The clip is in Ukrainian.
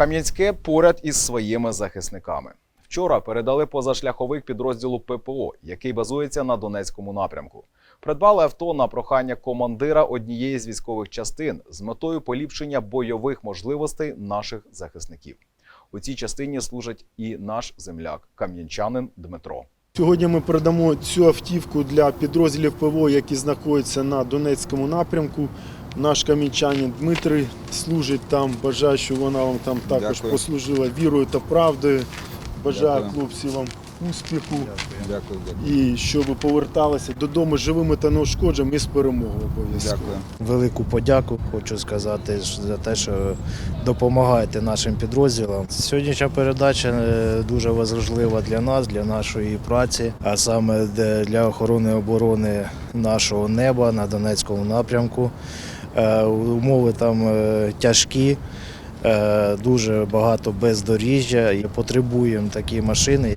Кам'янське поряд із своїми захисниками. Вчора передали позашляховик підрозділу ППО, який базується на Донецькому напрямку. Придбали авто на прохання командира однієї з військових частин з метою поліпшення бойових можливостей наших захисників. У цій частині служить і наш земляк, кам'янчанин Дмитро. Сьогодні ми передамо цю автівку для підрозділів ПВО, які знаходяться на Донецькому напрямку. Наш камінчанин Дмитрий служить там. Бажаю, щоб вона вам там також Дякую. послужила вірою та правдою. Бажаю Дякую. хлопці вам успіху Дякую, дякую. і щоб ви поверталися додому живими та неушкодженими і з перемогою обов'язково. Дякую. Велику подяку хочу сказати за те, що допомагаєте нашим підрозділам. Сьогоднішня передача е, дуже важлива для нас, для нашої праці, а саме для охорони оборони нашого неба на Донецькому напрямку. Е, Умови там е, тяжкі. е, Дуже багато бездоріжжя і потребуємо такі машини.